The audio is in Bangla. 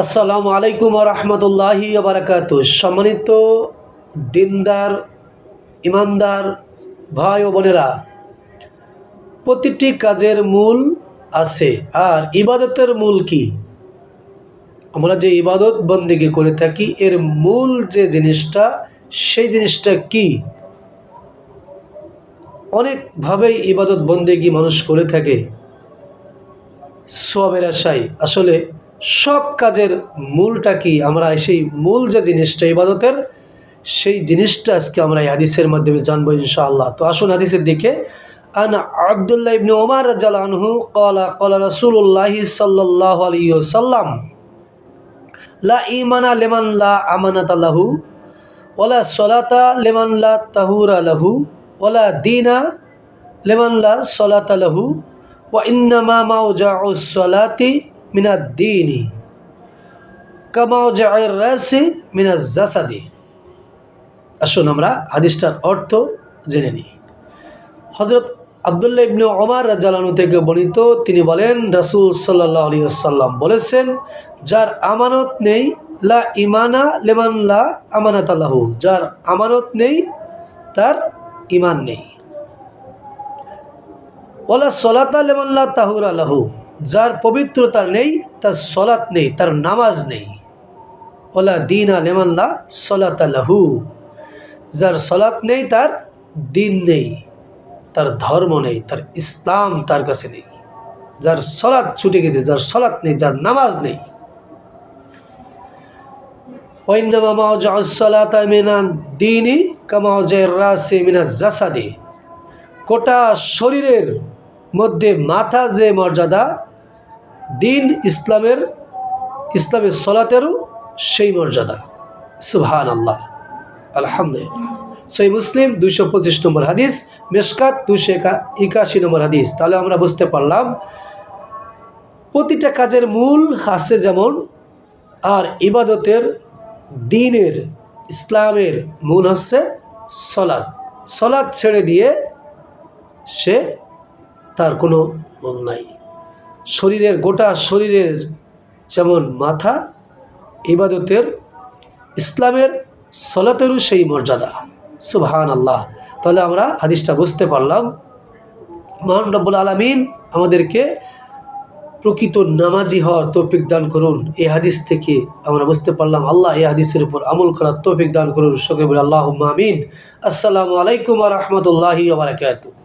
আসসালামু আলাইকুম রহমতুল্লাহি বারাকাত। সম্মানিত দিনদার, ইমানদার ভাই ও বোনেরা, প্রতিটি কাজের মূল আছে, আর ইবাদতের মূল কি? আমরা যে ইবাদত বন্দিগি করে থাকি, এর মূল যে জিনিসটা, সেই জিনিসটা কি? অনেকভাবেই ইবাদত বন্দেগি মানুষ করে থাকে। সবের আশায়। আসলে সব কাজের মূলটা কি? আমরা সেই মূল যে জিনিসটা ইবাদতের, সেই জিনিসটা আজকে আমরা এই হাদিসের মাধ্যমে জানব ইনশাআল্লাহ। তো আসুন হাদিসের দিকে। আন আবদুল্লাহ ইবনে ওমর রাদিয়াল্লাহু আনহু ক্বালা ক্বালা রাসূলুল্লাহি সাল্লাল্লাহু আলাইহি ওয়াসাল্লাম, লা ঈমানা লিমান লা আমানাতা লাহু ওয়ালা সলাতা লিমান লা তাহুরা লাহু ওয়ালা দীনা লিমান লা সলাতা লাহু, ওয়া ইন্নামা মাওজাউস সলাতি মিনাদ দীনি কামাওজাউর রাসি মিনাজ জাসাদি আসুন আমরা হাদিসটার অর্থ জেনে নিই। হজরত আবদুল্লাহ ইবনে ওমর রাজালানু থেকে বর্ণিত, তিনি বলেন, রাসূল সাল্লাল্লাহু আলাইহি ওয়াসাল্লাম বলেছেন, যার আমানত নেই, লা ইমানা লেমান লা আমানাত আল্লাহু যার আমানত নেই, তার ইমান নেই। ওলা সলাতা লেমান লা তাহুর আল্লাহু যার পবিত্রতা নেই, তার সলাত নেই, তার নামাজ নেই। ওলা দিনা লেমান লা সলাত আল্লাহু যার সলাত নেই, তার দিন নেই, তার ধর্ম নেই, তার ইসলাম তার কাছে নেই। যার সলাৎ ছুটে গেছে, যার সলাৎ নেই, যার নামাজ নেই। দিনই কামাউজের রাসে মিনা জাসাদে। গোটা শরীরের মধ্যে মাথা যে মর্যাদা দিন ইসলামের ইসলামের সলাতেরও সেই মর্যাদা। সুবহান আল্লাহ আলহামদুলিল্লাহ। সই মুসলিম দুইশো পঁচিশ নম্বর হাদিস মেশকাত দুশো একা একাশি নম্বর হাদিস। তাহলে আমরা বুঝতে পারলাম, প্রতিটা কাজের মূল আছে যেমন, আর ইবাদতের দিনের, ইসলামের মূল হচ্ছে সলাদ সলাদ ছেড়ে দিয়ে সে তার কোনো মূল নাই। শরীরের, গোটা শরীরের যেমন মাথা, ইবাদতের, ইসলামের সলাতেরও সেই মর্যাদা। সুবহান আল্লাহ তাহলে আমরা হাদিসটা বুঝতে পারলাম। মহান রব্বুল আলমিন আমাদেরকে প্রকৃত নামাজি হওয়ার তৌফিক দান করুন। এই হাদিস থেকে আমরা বুঝতে পারলাম, আল্লাহ এই হাদিসের উপর আমল করার তৌফিক দান করুন। সকলে বলে আল্লাহ আমিন। আসসালামু আলাইকুম রহমতুল্লাহি বারাকাতু